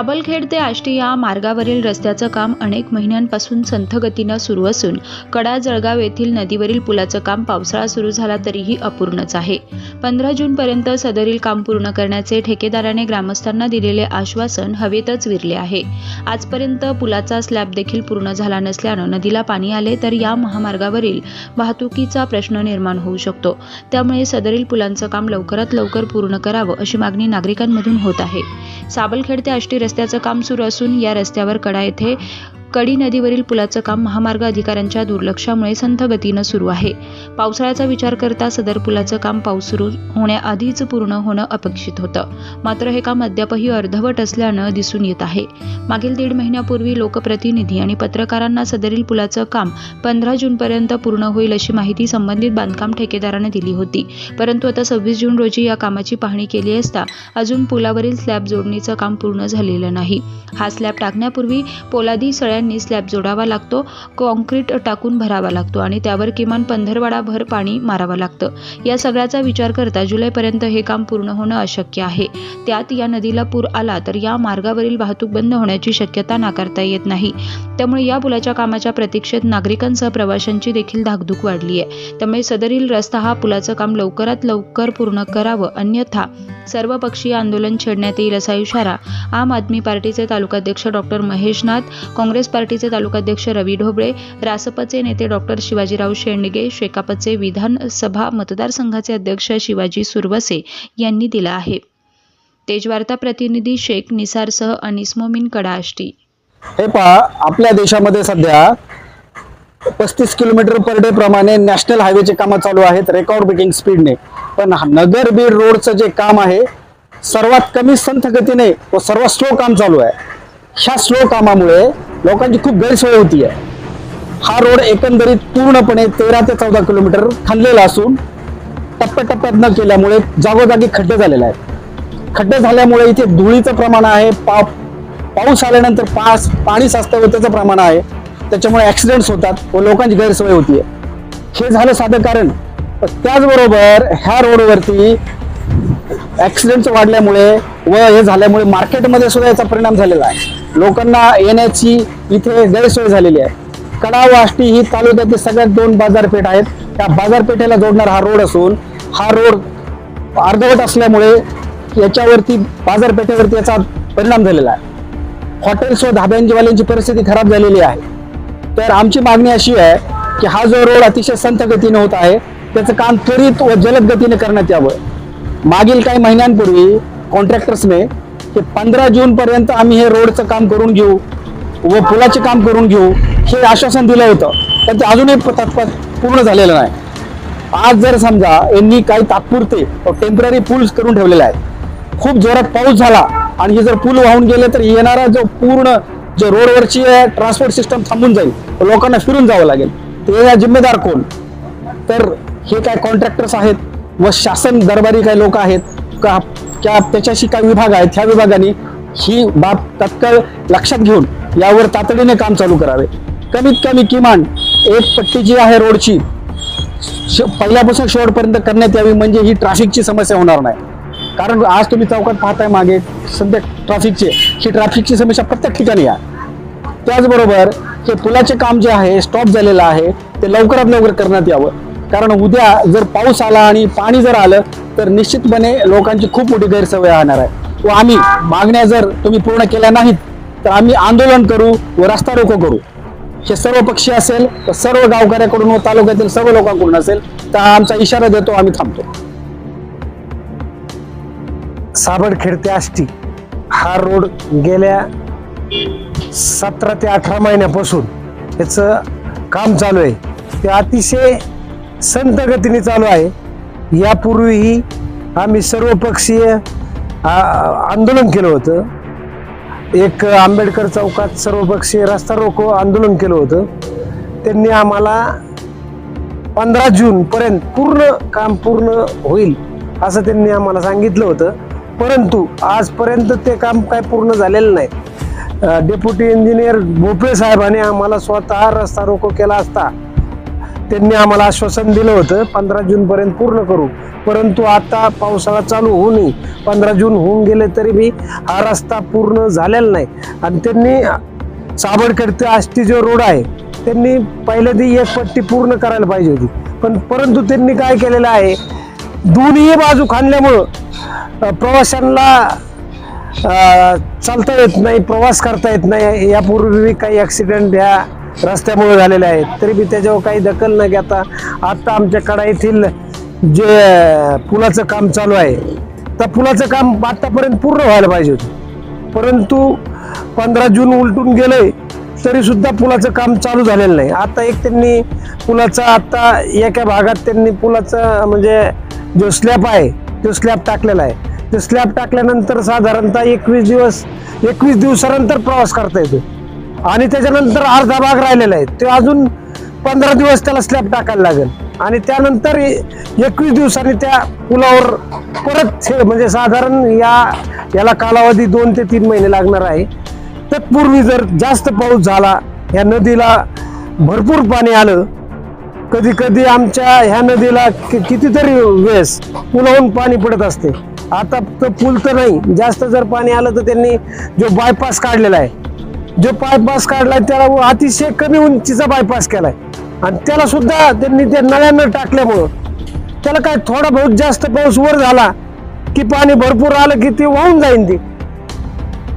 साबलखेड ते आष्टी या मार्गावरील रस्त्याचं काम अनेक महिन्यांपासून संथगतीनं सुरू असून कडा जळगाव येथील नदीवरील पुलाचं काम पावसाळा सुरू झाला तरीही अपूर्णच आहे. पंधरा जूनपर्यंत सदरील काम पूर्ण करण्याचे ठेकेदाराने ग्रामस्थांना दिलेले आश्वासन हवेतच विरले आहे. आजपर्यंत पुलाचा स्लॅब देखील पूर्ण झाला नसल्यानं नदीला पाणी आले तर या महामार्गावरील वाहतुकीचा प्रश्न निर्माण होऊ शकतो. त्यामुळे सदरील पुलांचं काम लवकरात लवकर पूर्ण करावं अशी मागणी नागरिकांमधून होत आहे. साबलखेड ते आष्टी रस्त्याचं काम सुरू असून या रस्त्यावर कडा येथे कडी नदीवरील पुलाचं काम महामार्ग अधिकाऱ्यांच्या दुर्लक्षामुळे संथ गतीनं सुरू आहे. पावसाळ्याचा विचार करता सदर पुलाचं काम पाऊस सुरू होण्याआधीच पूर्ण होणं अपेक्षित होतं. मात्र हे काम अद्यापही अर्धवट असल्यानं दिसून येत आहे. मागील दीड महिन्यापूर्वी लोकप्रतिनिधी आणि पत्रकारांना सदरील पुलाचं काम पंधरा जूनपर्यंत पूर्ण होईल अशी माहिती संबंधित बांधकाम ठेकेदाराने दिली होती. परंतु आता सव्वीस जून रोजी या कामाची पाहणी केली असता अजून पुलावरील स्लॅब जोडणीचं काम पूर्ण झालेलं नाही. हा स्लॅब टाकण्यापूर्वी पोलादी सळ्या सळ्यांनी स्लॅब जोडावा लागतो कॉन्क्रीट टाकून भरावा लागतो आणि त्यावर किमान पंधरवाडा भर पाणी मारावं लागतं. या सगळ्याचा विचार करता जुलैपर्यंत हे काम पूर्ण होणं अशक्य आहे. त्यात या नदीला पूर आला तर या मार्गावरील वाहतूक बंद होण्याची शक्यता नाकारता येत नाही. त्यामुळे या पुलाच्या कामाच्या प्रतीक्षेत नागरिकांसह प्रवाशांची देखील धाकधूक वाढली आहे त्यामुळे सदरील रस्ता हा पुलाचं काम लवकरात लवकर पूर्ण करावं अन्यथा सर्वपक्षीय आंदोलन छेडण्यात येईल असा इशारा आम आदमी पार्टीचे तालुकाध्यक्ष डॉक्टर महेश नाथ काँग्रेस पार्टीचे तालुकाध्यक्ष रवी ढोबळे रासपचे नेते डॉक्टर शिवाजीराव शेंडगे शेकापचे विधानसभा मतदारसंघाचे अध्यक्ष शिवाजी सुरवसे यांनी दिला आहे. तेजवार्ता प्रतिनिधी शेख निसारसह अनिस मोमीन कडाष्टी. हे पहा आपल्या देशामध्ये सध्या पस्तीस किलोमीटर पर डे प्रमाणे नॅशनल हायवेचे कामं चालू आहेत रेकॉर्ड ब्रेकिंग स्पीडने. पण नगर बीड रोडचं जे काम आहे सर्वात कमी संथ गतीने व सर्वात स्लो काम चालू आहे. ह्या स्लो कामामुळे लोकांची खूप गैरसोय होती आहे हा रोड एकंदरीत पूर्णपणे तेरा ते चौदा किलोमीटर खणलेला असून टप्प्याटप्प्यात न केल्यामुळे जागोजागी खड्डे झालेले आहेत. खड्डे झाल्यामुळे इथे धुळीचं प्रमाण आहे पा पाऊस आल्यानंतर पास पाणी साचतं त्याचं प्रमाण आहे. त्याच्यामुळे ॲक्सिडेंट्स होतात व लोकांची गैरसोय आहे हे झालं साधं कारण. त्याचबरोबर ह्या रोडवरती ऍक्सिडेंट्स वाढल्यामुळे व हे झाल्यामुळे मार्केटमध्ये सुद्धा याचा परिणाम झालेला आहे. लोकांना येण्याची इथे गैरसोय झालेली आहे. कडा वाष्टी ही तालुक्यातील सगळ्यात दोन बाजारपेठ आहेत. त्या बाजारपेठेला जोडणारा हा रोड असून हा रोड अर्धवट असल्यामुळे याच्यावरती बाजारपेठेवरती याचा परिणाम झालेला आहे. हॉटेल्स व धाब्यांजीवाल्यांची परिस्थिती खराब झालेली आहे. तर आमची मागणी अशी आहे की हा जो रोड अतिशय संथ गतीनं होत आहे त्याचं काम त्वरित व जलद गतीने करण्यात यावं. मागील काही महिन्यांपूर्वी कॉन्ट्रॅक्टर्सने की पंधरा जून पर्यंत आम्ही हे रोडचं काम करून घेऊ व पुलाचे काम करून घेऊ हे आश्वासन दिलं होतं. पण ते अजूनही प- तत्पर पूर्ण झालेलं नाही. आज जर समजा यांनी काही तात्पुरते टेंपररी पूल्स करून ठेवलेले आहेत. खूप जोरात पाऊस झाला आणि हे जर पूल वाहून गेले तर येणारा जो पूर्ण जो रोडवरची ट्रान्सपोर्ट सिस्टम थांबून जाईल. लोकांना फिरून जावं लागेल. ते या जिम्मेदार कोण? तर हे काय कॉन्ट्रॅक्टर्स आहेत? व शासन दरबारी काही लोक आहेत? का क्या त्याच्याशी काय विभाग आहेत? त्या विभागाने ही बाब तत्काळ लक्षात घेऊन यावर तातडीने काम चालू करावे. कमीत कमी किमान एक पट्टी जी आहे रोडची पहिल्यापासून शेवटपर्यंत करण्यात यावी म्हणजे ही ट्रॅफिकची समस्या होणार नाही. कारण आज तुम्ही चौकात पाहताय मागे सध्या ट्रॅफिकचे ही ट्रॅफिकची समस्या प्रत्येक ठिकाणी आहे. त्याचबरोबर हे पुलाचे काम जे आहे स्टॉप झालेलं आहे ते लवकरात लवकर करण्यात यावं. कारण उद्या जर पाऊस आला आणि पाणी जर आलं तर निश्चितपणे लोकांची खूप मोठी गैरसवय राहणार आहे. व आम्ही मागण्या जर तुम्ही पूर्ण केल्या नाहीत तर आम्ही आंदोलन करू व रस्ता रोको करू. हे सर्व पक्षी असेल तर सर्व गावकऱ्याकडून व तालुक्यातील सर्व लोकांकडून असेल तर आमचा इशारा देतो आम्ही थांबतो. साबडखेड ते आष्टी हा रोड गेल्या सतरा ते अठरा महिन्यापासून त्याचं काम चालू आहे. ते अतिशय संत गतीने चालू आहे. यापूर्वीही आम्ही सर्वपक्षीय आंदोलन केलं होतं. एक आंबेडकर चौकात सर्वपक्षीय रस्ता रोको आंदोलन केलं होतं. त्यांनी आम्हाला पंधरा जूनपर्यंत पूर्ण काम पूर्ण होईल असं त्यांनी आम्हाला सांगितलं होतं. परंतु आजपर्यंत ते काम काय पूर्ण झालेलं नाही. डेप्युटी इंजिनियर भोपळे साहेबाने आम्हाला स्वतः रस्ता रोको केला असता. त्यांनी आम्हाला आश्वासन दिलं होतं पंधरा जूनपर्यंत पूर्ण करू. परंतु आता पावसाळा चालू होऊनही पंधरा जून होऊन गेले तरी बी हा रस्ता पूर्ण झालेला नाही. आणि त्यांनी साबडखेड ते आष्टी जो रोड आहे त्यांनी पहिल्या ती एक पट्टी पूर्ण करायला पाहिजे होती. पण परंतु त्यांनी काय केलेलं आहे दोन्ही बाजू खाणल्यामुळं प्रवाशांना चालता येत नाही प्रवास करता येत नाही. यापूर्वी काही ॲक्सिडेंट ह्या रस्त्यामुळे झालेले आहेत. तरी बी त्याच्यावर काही दखल न घेता आता आमच्या कडा येथील जे पुलाचं काम चालू आहे त्या पुलाचं काम आत्तापर्यंत पूर्ण व्हायला पाहिजे होतं. परंतु पंधरा जून उलटून गेलंय तरीसुद्धा पुलाचं काम चालू झालेलं नाही. आता एक त्यांनी पुलाचा आत्ता एका भागात त्यांनी पुलाचं म्हणजे जो स्लॅब आहे तो स्लॅब टाकलेला आहे. तो स्लॅब टाकल्यानंतर साधारणतः एकवीस दिवस एकवीस दिवसानंतर प्रवास करता येतो. आणि त्याच्यानंतर अर्धा भाग राहिलेला आहे. ते अजून पंधरा दिवस त्याला स्लॅब टाकायला लागेल. आणि त्यानंतर एकवीस दिवसांनी त्या पुलावर परत म्हणजे साधारण या याला कालावधी दोन ते तीन महिने लागणार आहे. तत्पूर्वी जर जास्त पाऊस झाला या नदीला भरपूर पाणी आलं कधी कधी आमच्या ह्या नदीला कि- कितीतरी वेळेस पुलावून पाणी पडत असते. आता तर पूल तर नाही. जास्त जर पाणी आलं तर त्यांनी जो बायपास काढलेला आहे जो बायपास काढलाय त्याला अतिशय कमी उंचीचा बायपास केलाय. आणि त्याला सुद्धा त्यांनी त्या नळ्यानं टाकल्यामुळं त्याला काय थोडा बहुत जास्त पाऊस वर झाला की पाणी भरपूर आलं की ते वाहून जाईन ते.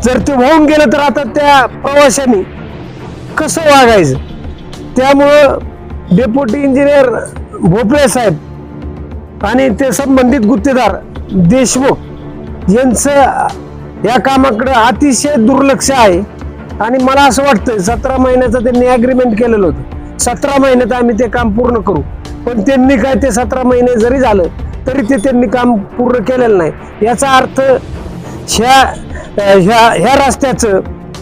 जर ते वाहून गेलं तर आता त्या प्रवाशांनी कसं वागायचं? त्यामुळं डेप्युटी इंजिनियर भोपळे साहेब आणि ते संबंधित गुत्तेदार देशमुख यांचं या कामाकडे अतिशय दुर्लक्ष आहे. आणि मला असं वाटतं सतरा महिन्याचं त्यांनी ॲग्रीमेंट केलेलं होतं. सतरा महिन्यात आम्ही ते काम पूर्ण करू. पण त्यांनी काय ते सतरा महिने जरी झालं तरी ते त्यांनी काम पूर्ण केलेलं नाही. याचा अर्थ ह्या ह्या ह्या रस्त्याचं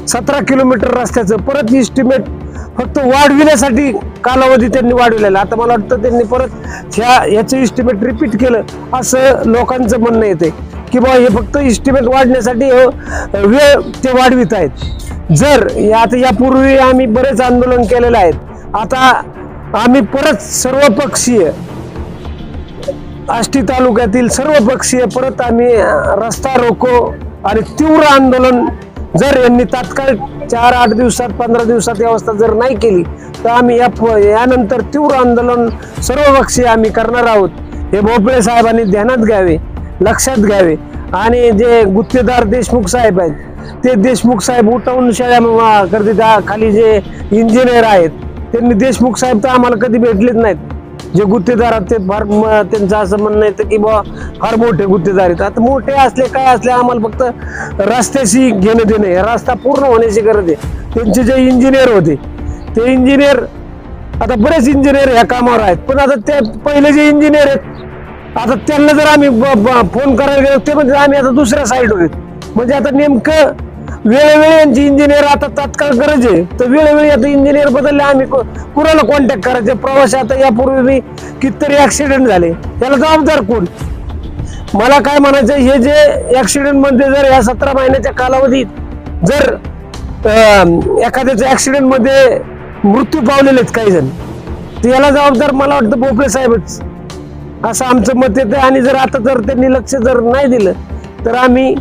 सतरा किलोमीटर रस्त्याचं परत इस्टिमेट फक्त वाढविण्यासाठी कालावधी त्यांनी वाढविलेला. आता मला वाटतं त्यांनी परत ह्या याचं इस्टिमेट रिपीट केलं असं लोकांचं म्हणणं येते की बाबा हे फक्त इस्टिमेट वाढण्यासाठी वेळ ते वाढवित आहेत. जर यात आता यापूर्वी आम्ही बरेच आंदोलन केलेले आहेत. आता आम्ही परत सर्वपक्षीय आष्टी तालुक्यातील सर्वपक्षीय परत आम्ही रस्ता रोको आणि तीव्र आंदोलन जर यांनी तात्काळ चार आठ दिवसात पंधरा दिवसात व्यवस्था जर नाही केली तर आम्ही या यानंतर तीव्र आंदोलन सर्वपक्षीय आम्ही करणार आहोत. हे भोपळे साहेबांनी ध्यानात घ्यावे लक्षात घ्यावे आणि जे गुत्तेदार देशमुख साहेब आहेत ते देशमुख साहेब उठावून शेळ्या करते त्या खाली जे इंजिनियर आहेत त्यांनी देशमुख साहेब तर आम्हाला कधी भेटलेच नाहीत. जे गुत्तेदार आहेत ते फार त्यांचं असं म्हणणं येतं की बा फार मोठे गुत्तेदार आहेत. आता मोठे असले काय असले आम्हाला फक्त रस्त्याशी घेणं देणं आहे. रस्ता पूर्ण होण्याची गरज आहे. त्यांचे जे इंजिनियर होते ते इंजिनियर आता बरेच इंजिनियर ह्या कामावर आहेत. पण आता ते पहिले जे इंजिनियर आहेत आता त्यांना जर आम्ही फोन करायला गेलो ते म्हणजे आम्ही आता दुसऱ्या साईडवर आहेत. म्हणजे आता नेमकं वेळोवेळी यांची इंजिनियर आता तात्काळ गरज आहे. तर वेळोवेळी आता इंजिनियर बदलले आम्ही को- कुणाला कॉन्टॅक्ट करायचे? प्रवासी आता यापूर्वी कितीतरी ऍक्सिडेंट झाले. याला जबाबदार कोण? मला काय म्हणायचं हे जे ऍक्सिडेंटमध्ये जर या सतरा महिन्याच्या कालावधीत जर अं, एखाद्याच्या ऍक्सिडेंटमध्ये मृत्यू पावलेले काही जण तर याला जबाबदार मला वाटतं भोपळे साहेबच. असं आमचं मत येतं आणि जर आता जर त्यांनी लक्ष जर नाही दिलं तर आम्ही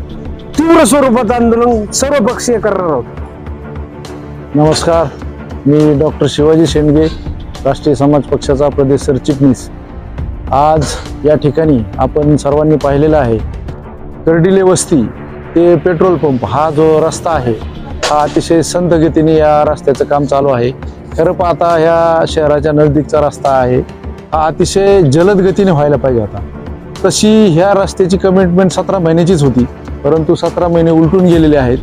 तीव्र स्वरूपात आंदोलन सर्व पक्षीय करणार आहोत नमस्कार मी डॉक्टर शिवाजी शेंडगे राष्ट्रीय समाज पक्षाचा प्रदेश सरचिटणीस आज या ठिकाणी आपण सर्वांनी पाहिलेलं आहे कर्डिले वस्ती ते पेट्रोल पंप हा जो रस्ता आहे हा अतिशय संत गतीने या रस्त्याचं काम चालू आहे. खरं पाहता ह्या शहराच्या नजदीकचा रस्ता आहे हा अतिशय जलद गतीने व्हायला पाहिजे होता. तशी ह्या रस्त्याची कमिटमेंट सतरा महिन्याचीच होती. परंतु सतरा महिने उलटून गेलेले आहेत.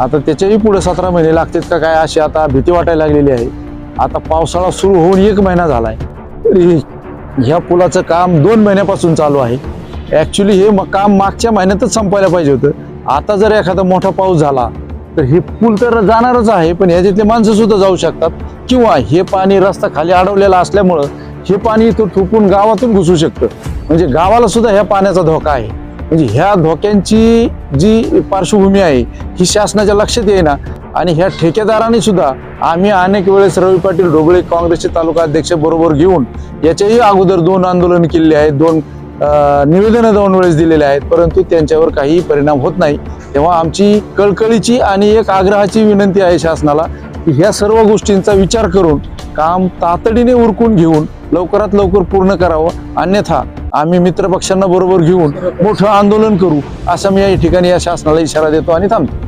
आता त्याच्याही पुढे सतरा महिने लागतात का काय अशी आता भीती वाटायला लागलेली आहे. आता पावसाळा सुरू होऊन एक महिना झाला आहे तरी ह्या पुलाचं काम दोन महिन्यापासून चालू आहे. ॲक्च्युली हे म- काम मागच्या महिन्यातच संपायला पाहिजे होतं. आता जर एखादा मोठा पाऊस झाला तर हे पूल तर जाणारच आहे पण ह्याच्यातले माणसं सुद्धा जाऊ शकतात. किंवा हे पाणी रस्ता खाली अडवलेला असल्यामुळं हे पाणी इथून थुकून गावातून घुसू शकतं. म्हणजे गावाला सुद्धा ह्या पाण्याचा धोका आहे. म्हणजे ह्या धोक्यांची जी पार्श्वभूमी आहे ही शासनाच्या लक्षात येईना. आणि ह्या ठेकेदारांनी सुद्धा आम्ही अनेक वेळेस रवी पाटील ढोबळे काँग्रेसचे तालुका अध्यक्ष बरोबर घेऊन याच्याही अगोदर दोन आंदोलन केलेले आहेत दोन निवेदनं दोन वेळेस दिलेले आहेत परंतु त्यांच्यावर काहीही परिणाम होत नाही. तेव्हा आमची कळकळीची आणि एक आग्रहाची विनंती आहे शासनाला की ह्या सर्व गोष्टींचा विचार करून काम तातडीने उरकून घेऊन लवकरात लवकर पूर्ण करावं. अन्यथा आम्ही मित्रपक्षांना बरोबर घेऊन मोठं आंदोलन करू असं मी या ठिकाणी या शासनाला इशारा देतो आणि थांबतो.